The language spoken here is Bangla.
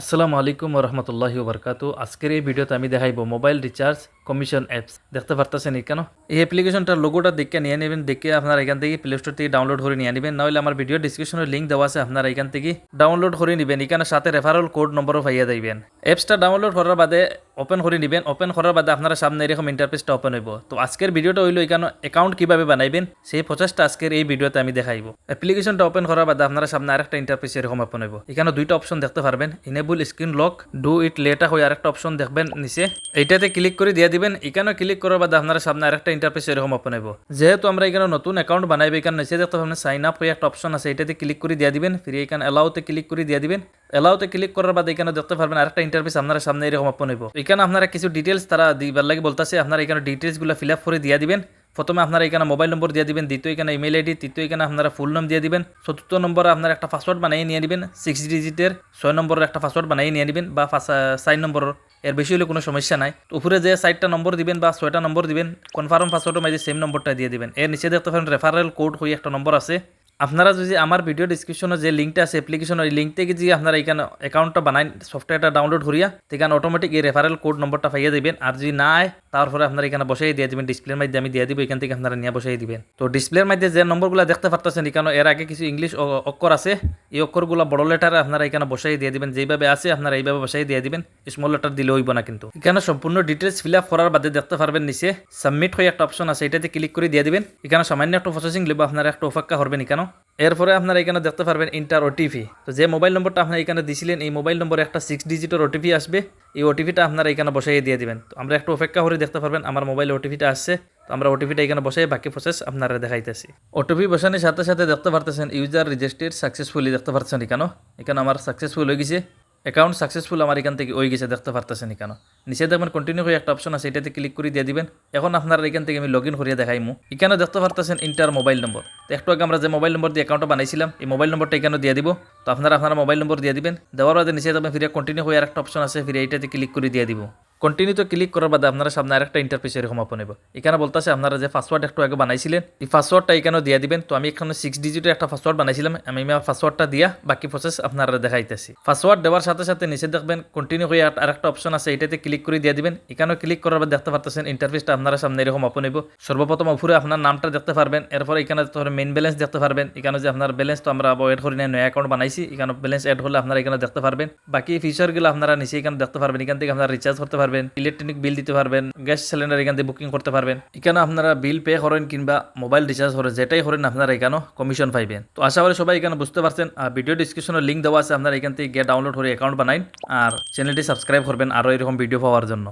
আসসালামু আলাইকুম রহমতুল্লাহি বরকাতু আজকের এই ভিডিওতে আমি দেখাইব মোবাইল রিচার্জ কমিশন অ্যাপস। দেখতে পারতেছেন কেন? এই অ্যাপ্লিকেশনটার লোগোটা দেখে নিয়ে নেবেন, দেখে আপনারা এখান থেকে প্লে স্টোর থেকে ডাউনলোড করে নিয়ে নেবেন। নাহলে আমার ভিডিও ডিসক্রিপশনের লিঙ্ক দেওয়া আছে, আপনারা এখান থেকে ডাউনলোড করে নেবেন। এখানে সাথে রেফারেল কোড নম্বরও পাইয়া দিবেন অ্যাপসটা ডাউনলোড করার বাদে ওপেন করে নেবেন। ওপেন করার বাদে আপনারা সামনে এরকম ইন্টারফেসটা ওপেন হইব। তো আজকের ভিডিওটা হইল এখানে অ্যাকাউন্ট কীভাবে বানাইবেন, সেই প্রচেষ্টা আজকের এই ভিডিওতে আমি দেখাইব। অ্যাপ্লিকেশনটা ওপেন করার বাদে আপনারা সামনে আরেকটা ইন্টারফেস এরকম ওপেন হইব। এখানে দুইটা অপশন দেখতে পারবেন। Enable screen lock do it লেটা হয়ে আরেকটা অপশন দেখবেন নিচে। এইটাতে ক্লিক করে দিয়ে দিবেন। এখানে ক্লিক করার বাদে আপনারা সামনে আরেকটা ইন্টারফেস এরকম ওপেন হইব। যেহেতু আমরা এখানে নতুন অ্যাকাউন্ট বানাইবে, এখানে নিচে দেখতে পাবেন সাইন আপ হয়ে একটা অপশন আছে। এটাতে ক্লিক করে দিয়ে দিবেন। ফিরে এখানে অ্যালাউতে ক্লিক করে দিয়ে দিবেন। অ্যালাউতে ক্লিক করার বাদে এখানে দেখতে পারবেন আরেকটা ইন্টারফেস আপনার সামনে এরকম ওপেন হইব। এখানে আপনারা কিছু ডিটেলস তারা দিবার লাগে বলতেছে, আপনারা এখানে ডিটেলসগুলো ফিল আপ করে দিয়ে দিবেন। প্রথমে আপনারা এখানে মোবাইল নম্বর দিয়ে দিবেন, দ্বিতীয় এখানে ইমেল আইডি তৃতীয় এখানে আপনারা ফুল নাম দিয়ে দিবেন। চতুর্থ নম্বরে আপনারা একটা পাসওয়ার্ড বানিয়ে নিয়ে নেবেন সিক্স ডিজিটের ছয় নম্বরের একটা পাসওয়ার্ড বানিয়ে নিয়ে নেবেন বা সাইন নম্বর এর। বেশি হলে কোনো সমস্যা নাই। উপরে যে সাইটটা নম্বর দিবেন বা ছয়টা নম্বর দিবেন কনফার্ম পাসওয়ার্ডের মাঝে সেম নম্বরটা দিয়ে দিবেন। এর নিচে দেখতে পারেন রেফারেল কোড হয়ে একটা নম্বর আছে। আপনারা যদি আমার ভিডিও ডিসক্রিপশনে যে লিঙ্কটা আছে অ্যাপ্লিকেশনের এই লিঙ্ক থেকে যদি আপনারা এখানে অ্যাকাউন্টটা বানাই সফটওয়্যারটা ডাউনলোড করিয়া, সেখানে অটোমেটিক এই রেফারেল কোড নম্বরটা পাইয়ে দিবেন। আর যদি না আয়, তারপরে আপনারা এখানে বসাই দিয়ে দিবেন ডিসপ্লের মধ্যে আমি দিয়ে দিব, এখান থেকে আপনারা নিয়ে বসাই দিবেন। তো ডিসপ্লের মধ্যে যে নম্বরগুলো দেখতে পারতেছেন, এখানে এর আগে কিছু ইংলিশ অক্ষর আছে। এই অক্ষরগুলো বড় লেটারে আপনারা এখানে বসাই দিয়ে দিবেন। যেইভাবে আছে, আপনারা এইভাবে বসাই দিয়ে দিবেন। স্মল লেটার দিলে হইব না কিন্তু। এখানে সম্পূর্ণ ডিটেলস ফিল আপ করার বাদে দেখতে পারবেন নিচে সাবমিট হয়ে একটা অপশন আছে, এটাতে ক্লিক করে দিয়ে দিবেন। এখানে সামান্য একটা প্রসেসিং লিখব আপনারা একটা অপেক্ষা করবেন এখানে এরপরে আপনারা এখানে দেখতে পারবেন ইন্টার ওটিপি তো যে মোবাইল নম্বরটা আপনারা এখানে দিছিলেন, এই মোবাইল নম্বরে একটা সিক্স ডিজিটের ওটিপি আসবে। এই ওটিপিটা আপনারা এখানে বসাইয়ে দিয়ে দিবেন। তো আমরা একটু অপেক্ষা করে দেখতে পারবেন আমার মোবাইলে ওটিপিটা আসছে। তো আমরা ওটিপিটা এখানে বসাই বাকি প্রসেস আপনারা দেখাইতেছি। ওটিপি বসানোর সাথে সাথে দেখতে পারতেছেন ইউজার রেজিস্টার সাকসেসফুলি দেখতে পারছেন এখানে এখানে আমার সাকসেসফুল হয়ে গেছে। অ্যাকাউন্ট সাকসেসফুল আমার এখান থেকে হয়ে গেছে, দেখতে পারতেছেন কেন? নিচে দেখবেন কন্টিনিউ হয়ে একটা অপশন আছে, এটাতে ক্লিক করে দিয়ে দিবেন। এখন আপনারা এখান থেকে আমি লগ ইন করিয়ে দেখাইমু এখানে দেখতে পারতেছেন ইন্টার মোবাইল নম্বর তো একটু আগে আমরা যে মোবাইল নম্বর দিয়ে অ্যাকাউন্টটা বানাইছিলাম, এই মোবাইল নম্বরটা এখানে দিয়ে দিব। তো আপনারা আপনারা মোবাইল নম্বর দিয়ে দিবেন। দেওয়ার বাদে নিচে দেখবেন ফিরে কন্টিনিউ হয়ে আরেকটা অপশন আছে ফিরে এইটাতে ক্লিক করে দিয়ে দিব। কন্টিনিউতে ক্লিক করার বাদে আপনারা সামনে আরেকটা ইন্টারফেস এরকম ওপেন হবে এখানে বলতেছে আপনারা যে পাসওয়ার্ড একটু আগে বানাইছিলেন, এই পাসওয়ার্ডটা এখানেও দিয়ে দিবেন। তো আমি এখানে সিক্স ডিজিটের একটা পাসওয়ার্ড বানাইছিলাম, আমি আমার পাসওয়ার্ডটা দিয়া বাকি প্রসেস আপনারা দেখাইতেছি। পাসওয়ার্ড দেওয়ার সাথে সাথে নিচে দেখবেন কন্টিনিউ হয়ে আর- আরেকটা অপশন আছে, এটাতে ক্লিক করে দিয়ে দিবেন। এখানেও ক্লিক করার বাদ দেখতে পারতেছেন ইন্টারফেসটা আপনারা সামনে এরকম ওপেন হইব। সর্বপ্রথম উপরে আপনার নামটা দেখতে পারবেন, এরপর এখানে মেইন ব্যালেন্স দেখতে পারবেন। এখানে যে আপনার ব্যালেন্স তো আমরা এড করি না নয়া অ্যাকাউন্ট বানাইছি, এখানে ব্যালেন্স এড হলে আপনারা এখানে দেখতে পারবেন। বাকি ফিচারগুলো আপনারা নিচে এখানে দেখতে পারবেন, এখান থেকে আপনারা রিচার্জ করতে পারবেন। ইলেকট্রনিক বিল দিতে পারবেন গ্যাস সিলিন্ডার এখান থেকে বুকিং করতে পারবেন। এখানে আপনারা বিল পে করেন কিংবা মোবাইল রিচার্জ করেন, যেটাই করেন আপনারা এখানেও কমিশন পাইবেন। তো আশা করি সবাই এখানে বুঝতে পারছেন, আর ভিডিও ডিসক্রিপশনের লিঙ্ক দেওয়া আছে, আপনারা এখান থেকে গিয়ে ডাউনলোড করে অ্যাকাউন্ট বানাইন, আর চ্যানেলটি সাবস্ক্রাইব করবেন, আরও এরকম ভিডিও পাওয়ার জন্য।